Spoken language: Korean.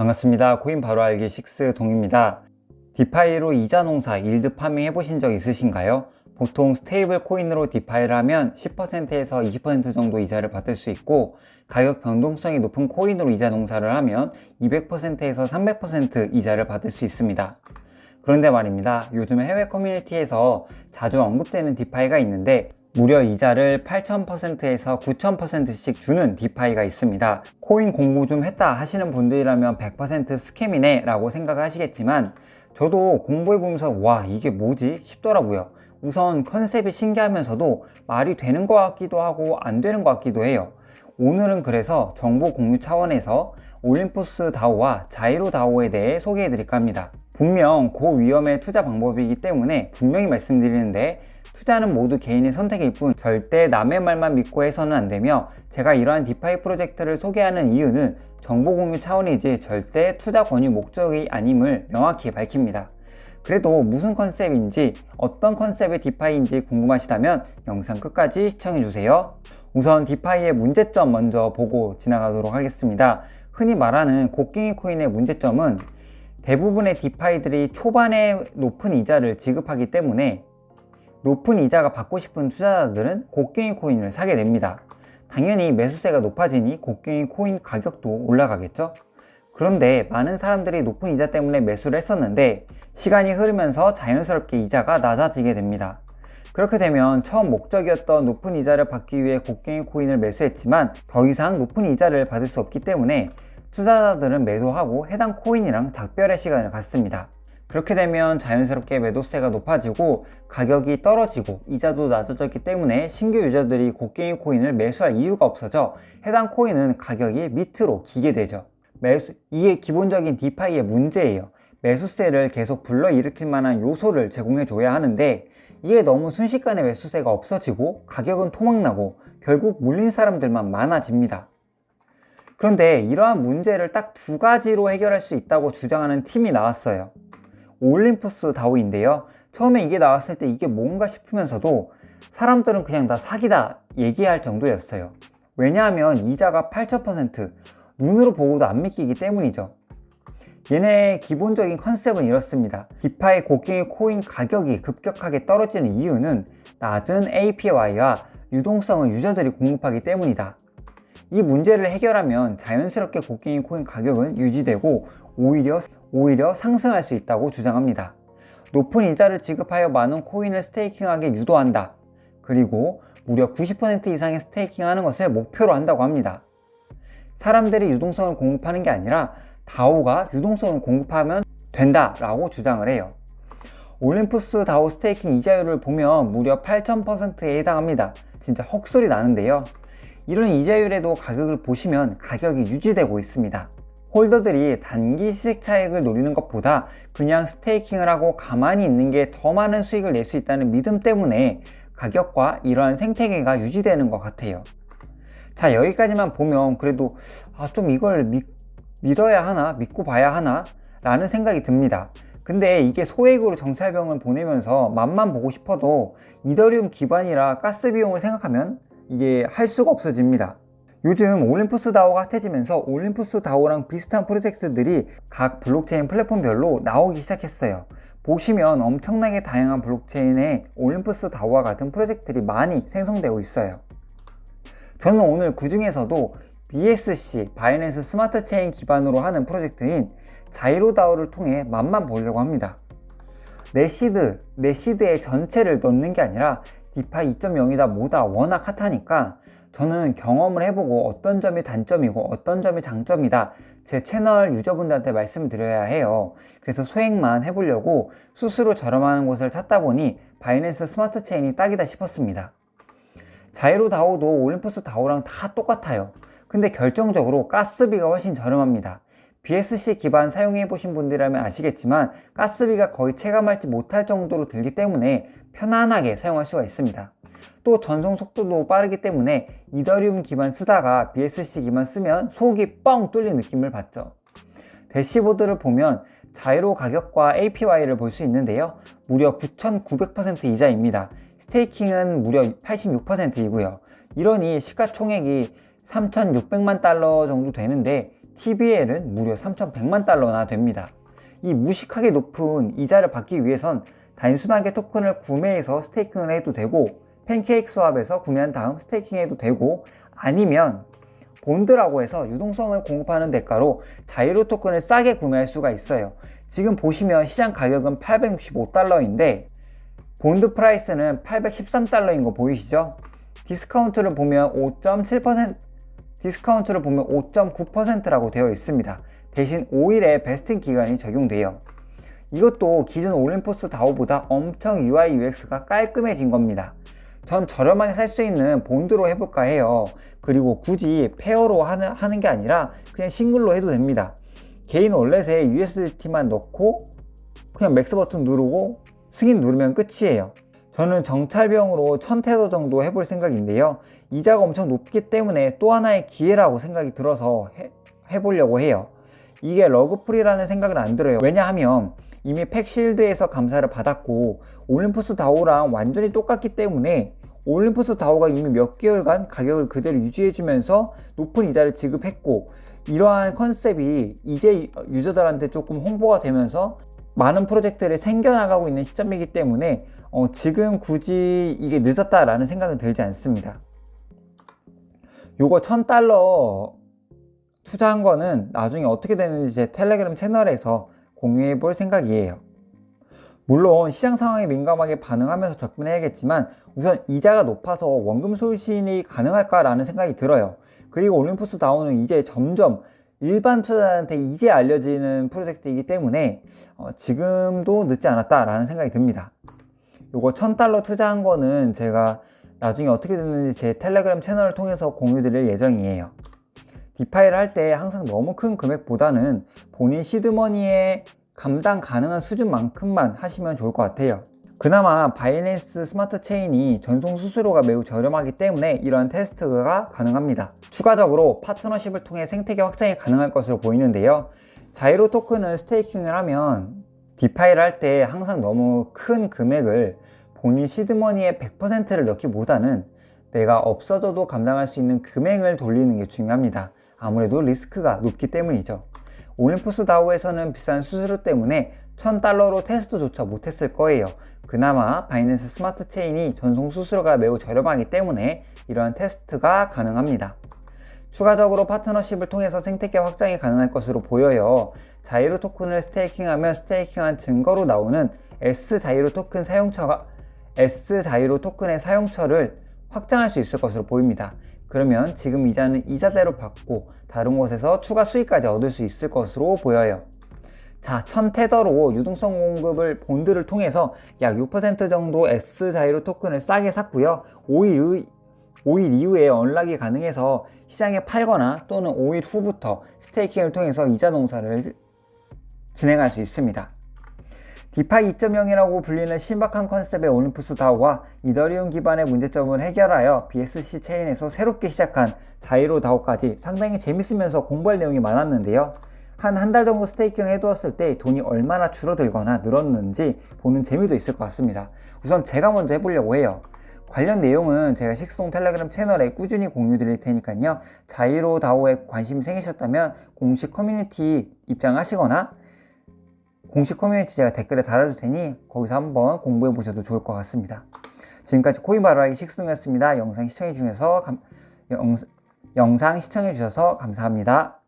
반갑습니다. 코인 바로 알기 6 동입니다. 디파이로 이자 농사, 일드 파밍 해보신 적 있으신가요? 보통 스테이블 코인으로 디파이를 하면 10%에서 20% 정도 이자를 받을 수 있고 가격 변동성이 높은 코인으로 이자 농사를 하면 200%에서 300% 이자를 받을 수 있습니다. 그런데 말입니다. 요즘 해외 커뮤니티에서 자주 언급되는 디파이가 있는데 무려 이자를 8,000%에서 9,000%씩 주는 디파이가 있습니다. 코인 공부 좀 했다 하시는 분들이라면 100% 스캠이네 라고 생각하시겠지만 저도 공부해보면서 와 이게 뭐지 싶더라고요. 우선 컨셉이 신기하면서도 말이 되는 것 같기도 하고 안 되는 것 같기도 해요. 오늘은 그래서 정보 공유 차원에서 올림푸스 다오와 자이로 다오에 대해 소개해 드릴까 합니다. 분명 고위험의 투자 방법이기 때문에 분명히 말씀드리는데 투자는 모두 개인의 선택일 뿐 절대 남의 말만 믿고 해서는 안 되며 제가 이러한 디파이 프로젝트를 소개하는 이유는 정보 공유 차원이지 절대 투자 권유 목적이 아님을 명확히 밝힙니다. 그래도 무슨 컨셉인지 어떤 컨셉의 디파이인지 궁금하시다면 영상 끝까지 시청해주세요. 우선 디파이의 문제점 먼저 보고 지나가도록 하겠습니다. 흔히 말하는 곡괭이 코인의 문제점은 대부분의 디파이들이 초반에 높은 이자를 지급하기 때문에 높은 이자가 받고 싶은 투자자들은 곡괭이 코인을 사게 됩니다. 당연히 매수세가 높아지니 곡괭이 코인 가격도 올라가겠죠? 그런데 많은 사람들이 높은 이자 때문에 매수를 했었는데 시간이 흐르면서 자연스럽게 이자가 낮아지게 됩니다. 그렇게 되면 처음 목적이었던 높은 이자를 받기 위해 곡괭이 코인을 매수했지만 더 이상 높은 이자를 받을 수 없기 때문에 투자자들은 매도하고 해당 코인이랑 작별의 시간을 갖습니다. 그렇게 되면 자연스럽게 매도세가 높아지고 가격이 떨어지고 이자도 낮아졌기 때문에 신규 유저들이 곡괭이 코인을 매수할 이유가 없어져 해당 코인은 가격이 밑으로 기게 되죠. 매수, 이게 기본적인 디파이의 문제예요. 매수세를 계속 불러일으킬 만한 요소를 제공해 줘야 하는데 이게 너무 순식간에 매수세가 없어지고 가격은 토막나고 결국 물린 사람들만 많아집니다. 그런데 이러한 문제를 딱 두 가지로 해결할 수 있다고 주장하는 팀이 나왔어요. 올림푸스 다오인데요. 처음에 이게 나왔을 때 이게 뭔가 싶으면서도 사람들은 그냥 다 사기다 얘기할 정도였어요. 왜냐하면 이자가 8,000% 눈으로 보고도 안 믿기기 때문이죠. 얘네 기본적인 컨셉은 이렇습니다. 디파의 곡괭이 코인 가격이 급격하게 떨어지는 이유는 낮은 APY와 유동성을 유저들이 공급하기 때문이다. 이 문제를 해결하면 자연스럽게 곡괭이 코인 가격은 유지되고 오히려, 오히려 상승할 수 있다고 주장합니다. 높은 이자를 지급하여 많은 코인을 스테이킹하게 유도한다. 그리고 무려 90% 이상의 스테이킹하는 것을 목표로 한다고 합니다. 사람들이 유동성을 공급하는 게 아니라 다오가 유동성을 공급하면 된다 라고 주장을 해요. 올림푸스 다오 스테이킹 이자율을 보면 무려 8,000%에 해당합니다. 진짜 헉소리 나는데요. 이런 이자율에도 가격을 보시면 가격이 유지되고 있습니다. 홀더들이 단기 시색 차익을 노리는 것보다 그냥 스테이킹을 하고 가만히 있는 게 더 많은 수익을 낼 수 있다는 믿음 때문에 가격과 이러한 생태계가 유지되는 것 같아요. 자, 여기까지만 보면 그래도 아, 좀 이걸 믿, 믿어야 하나, 믿고 봐야 하나, 라는 생각이 듭니다. 근데 이게 소액으로 정찰병을 보내면서 맛만 보고 싶어도 이더리움 기반이라 가스 비용을 생각하면 이게 할 수가 없어집니다. 요즘 올림푸스 다오가 핫해지면서 올림푸스 다오랑 비슷한 프로젝트들이 각 블록체인 플랫폼별로 나오기 시작했어요. 보시면 엄청나게 다양한 블록체인에 올림푸스 다오와 같은 프로젝트들이 많이 생성되고 있어요. 저는 오늘 그 중에서도 BSC, 바이낸스 스마트 체인 기반으로 하는 프로젝트인 자이로 다오를 통해 맛만 보려고 합니다. 내 시드, 내 시드의 전체를 넣는 게 아니라 디파이 2.0이다 뭐다 워낙 핫하니까 저는 경험을 해보고 어떤 점이 단점이고 어떤 점이 장점이다 제 채널 유저분들한테 말씀드려야 해요. 그래서 소액만 해보려고 스스로 저렴하는 곳을 찾다 보니 바이낸스 스마트 체인이 딱이다 싶었습니다. 자이로 다오도 올림푸스 다오랑 다 똑같아요. 근데 결정적으로 가스비가 훨씬 저렴합니다. BSC 기반 사용해 보신 분들이라면 아시겠지만 가스비가 거의 체감할지 못할 정도로 들기 때문에 편안하게 사용할 수가 있습니다. 또 전송 속도도 빠르기 때문에 이더리움 기반 쓰다가 BSC 기반 쓰면 속이 뻥 뚫린 느낌을 받죠. 대시보드를 보면 자이로 가격과 APY를 볼 수 있는데요. 무려 9,900% 이자입니다. 스테이킹은 무려 86%이고요. 이러니 시가총액이 3,600만 달러 정도 되는데 TBL은 무려 3,100만 달러나 됩니다. 이 무식하게 높은 이자를 받기 위해선 단순하게 토큰을 구매해서 스테이킹을 해도 되고 팬케이크 스왑에서 구매한 다음 스테이킹해도 되고 아니면 본드라고 해서 유동성을 공급하는 대가로 자이로 토큰을 싸게 구매할 수가 있어요. 지금 보시면 시장 가격은 865달러인데 본드 프라이스는 813달러인 거 보이시죠? 디스카운트를 보면 5.7% 디스카운트를 보면 5.9%라고 되어 있습니다. 대신 5일의 베스팅 기간이 적용돼요. 이것도 기존 올림포스 다오보다 엄청 UI UX가 깔끔해진 겁니다. 전 저렴하게 살 수 있는 본드로 해볼까 해요. 그리고 굳이 페어로 하는, 하는 게 아니라 그냥 싱글로 해도 됩니다. 개인 월렛에 USDT만 넣고 그냥 맥스 버튼 누르고 승인 누르면 끝이에요. 저는 정찰병으로 1000테더 정도 해볼 생각인데요. 이자가 엄청 높기 때문에 또 하나의 기회라고 생각이 들어서 해, 해보려고 해요. 이게 러그풀이라는 생각은 안 들어요. 왜냐하면 이미 팩실드에서 감사를 받았고 올림푸스 다오랑 완전히 똑같기 때문에 올림푸스 다오가 이미 몇 개월간 가격을 그대로 유지해주면서 높은 이자를 지급했고 이러한 컨셉이 이제 유저들한테 조금 홍보가 되면서 많은 프로젝트를 생겨나가고 있는 시점이기 때문에 어, 지금 굳이 이게 늦었다라는 생각은 들지 않습니다. 요거 1000달러 투자한 거는 나중에 어떻게 되는지 제 텔레그램 채널에서 공유해 볼 생각이에요. 물론 시장 상황에 민감하게 반응하면서 접근해야겠지만 우선 이자가 높아서 원금 소신이 가능할까라는 생각이 들어요. 그리고 올림푸스 다운은 이제 점점 일반 투자자한테 이제 알려지는 프로젝트이기 때문에 어, 지금도 늦지 않았다라는 생각이 듭니다. 요거 1000달러 투자한 거는 제가 나중에 어떻게 됐는지 제 텔레그램 채널을 통해서 공유 드릴 예정이에요. 디파이를 할 때 항상 너무 큰 금액보다는 본인 시드머니에 감당 가능한 수준만큼만 하시면 좋을 것 같아요. 그나마 바이낸스 스마트 체인이 전송 수수료가 매우 저렴하기 때문에 이러한 테스트가 가능합니다. 추가적으로 파트너십을 통해 생태계 확장이 가능할 것으로 보이는데요. 자이로 토큰은 스테이킹을 하면 디파이를 할 때 항상 너무 큰 금액을 본인 시드머니의 100%를 넣기보다는 내가 없어져도 감당할 수 있는 금액을 돌리는 게 중요합니다. 아무래도 리스크가 높기 때문이죠. 올림푸스 다오에서는 비싼 수수료 때문에 1000달러로 테스트조차 못했을 거예요. 그나마 바이낸스 스마트 체인이 전송 수수료가 매우 저렴하기 때문에 이러한 테스트가 가능합니다. 추가적으로 파트너십을 통해서 생태계 확장이 가능할 것으로 보여요. 자이로 토큰을 스테이킹하면 스테이킹한 증거로 나오는 S 자이로 토큰 사용처가 S 자이로 토큰의 사용처를 확장할 수 있을 것으로 보입니다. 그러면 지금 이자는 이자대로 받고 다른 곳에서 추가 수익까지 얻을 수 있을 것으로 보여요. 자, 1000테더로 유동성 공급을 본드를 통해서 약 6% 정도 S 자이로 토큰을 싸게 샀고요. 5일, 5일 이후에 언락이 가능해서 시장에 팔거나 또는 5일 후부터 스테이킹을 통해서 이자 농사를 진행할 수 있습니다. 디파이 2.0이라고 불리는 신박한 컨셉의 올림푸스 다오가 이더리움 기반의 문제점을 해결하여 BSC 체인에서 새롭게 시작한 자이로 다오까지 상당히 재밌으면서 공부할 내용이 많았는데요. 한 한 달 정도 스테이킹을 해두었을 때 돈이 얼마나 줄어들거나 늘었는지 보는 재미도 있을 것 같습니다. 우선 제가 먼저 해보려고 해요. 관련 내용은 제가 식스동 텔레그램 채널에 꾸준히 공유 드릴 테니까요. 자이로 다오에 관심이 생기셨다면 공식 커뮤니티 입장하시거나 공식 커뮤니티 제가 댓글에 달아줄 테니 거기서 한번 공부해 보셔도 좋을 것 같습니다. 지금까지 코인바라기 식스동이었습니다. 영상 시청해 주셔서 감, 영, 영상 시청해 주셔서 감사합니다.